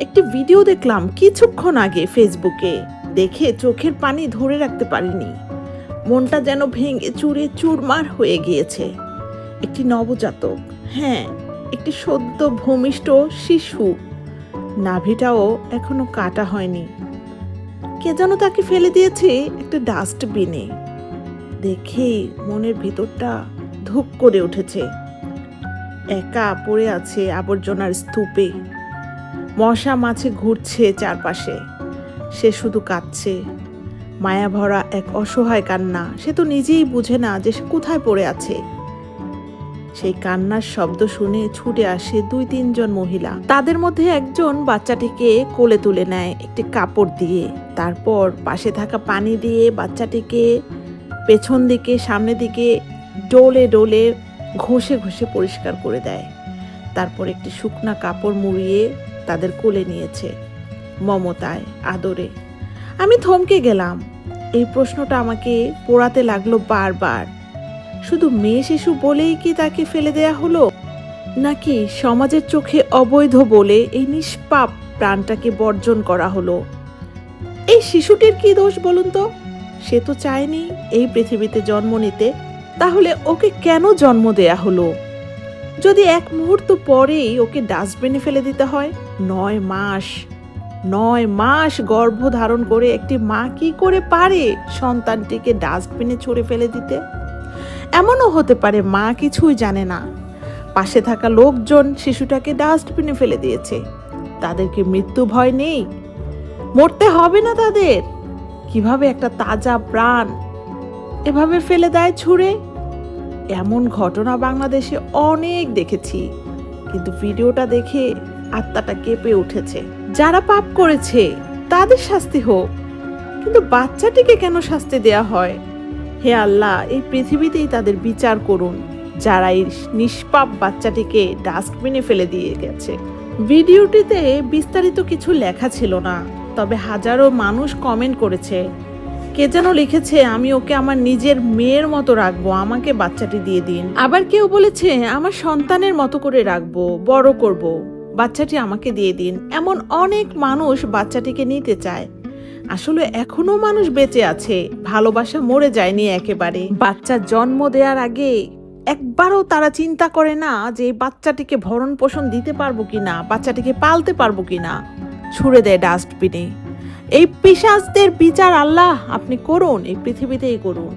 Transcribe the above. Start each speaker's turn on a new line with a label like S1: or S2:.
S1: একটি ভিডিও দেখলাম কিছুক্ষণ আগে ফেসবুকে দেখে চোখের পানি ধরে রাখতে পারিনি। মনটা যেন ভেঙে চুরে চুরমার হয়ে গিয়েছে। একটি নবজাতক হ্যাঁ একটি সদ্য ভূমিষ্ঠ শিশু। নাভিটাও এখনও কাটা হয়নি। কে যেন তাকে ফেলে দিয়েছে একটা ডাস্টবিনে দেখে মনের ভিতরটা ধূপ করে উঠেছে। একা পড়ে আছে আবর্জনার স্তূপে। মশা মাছে ঘুরছে চারপাশে। সে শুধু কাঁদছে। মায়া ভরা এক অসহায় কান্না। সে তো নিজেই বুঝে না যে সে কোথায় পড়ে আছে। সেই কান্নার শব্দ শুনে ছুটে আসে দুই তিনজন মহিলা। তাদের মধ্যে একজন বাচ্চাটিকে কোলে তুলে নেয় একটি কাপড় দিয়ে। তারপর পাশে থাকা পানি দিয়ে বাচ্চাটিকে পেছন দিকে সামনে দিকে ডোলে ডোলে ঘষে ঘষে পরিষ্কার করে দেয়। তারপর একটি শুকনা কাপড় মুড়িয়ে তাদের কোলে নিয়েছে। মমতায়, আদরে। আমি থমকে গেলাম। এই প্রশ্নটা আমাকে পোড়াতে লাগল বারবার। শুধু মেয়ে শিশু বলেই কি তাকে ফেলে দেয়া হলো? নাকি সমাজের চোখে অবৈধ বলে এই নিষ্পাপ প্রাণটাকে বর্জন করা হলো? এই শিশুটির কি দোষ বলুন তো? সে তো চায়নি এই পৃথিবীতে জন্ম নিতে। তাহলে ওকে কেন জন্ম দেয়া হলো? যদি এক মুহূর্ত পরেই ওকে ডাস্টবিনে ফেলে দিতে হয়, নয় মাস নয় মাস গর্ভ ধারণ করে একটি মা কি করে পারে সন্তানটিকে ডাস্টবিনে ছুঁড়ে ফেলে দিতে? এমনও হতে পারে মা কিছুই জানে না। পাশে থাকা লোকজন শিশুটাকে ডাস্টবিনে ফেলে দিয়েছে। তাদেরকে মৃত্যু ভয় নেই? মরতে হবে না তাদের। কীভাবে একটা তাজা প্রাণ এভাবে ফেলে দেয় ছুঁড়ে? এমন ঘটনা বাংলাদেশে অনেক দেখেছি। কিন্তু ভিডিওটা দেখে আত্মাটা কেঁপে উঠেছে। যারা পাপ করেছে, তাদের শাস্তি হোক। কিন্তু বাচ্চাটিকে কেন শাস্তি দেয়া হয়? হে আল্লাহ, এই পৃথিবীতেই তাদের বিচার করুন, যারা এই নিষ্পাপ বাচ্চাটিকে ডাস্টবিনে ফেলে দিয়ে গেছে। ভিডিওটিতে বিস্তারিত কিছু লেখা ছিল না, তবে হাজারো মানুষ কমেন্ট করেছে কে যেন লিখেছে, আমি ওকে আমার নিজের মেয়ের মতো রাখব, আমাকে বাচ্চাটি দিয়ে দিন। আবার কেউ বলেছে, আমার সন্তানের মতো করে রাখব, বড় করব, বাচ্চাটি আমাকে দিয়ে দিন। এমন অনেক মানুষ বাচ্চাটিকে নিতে চায়। আসলে এখনও মানুষ বেঁচে আছে, ভালোবাসা মরে যায়নি একেবারে। বাচ্চা জন্ম দেওয়ার আগে একবারও তারা চিন্তা করে না যে বাচ্চাটিকে ভরণ পোষণ দিতে পারব কিনা, বাচ্চাটিকে পালতে পারব কিনা। ছুড়ে দেয় ডাস্টবিনে। এই পিসাজদের বিচার আল্লাহ আপনি করুন এই পৃথিবীতেই করুন।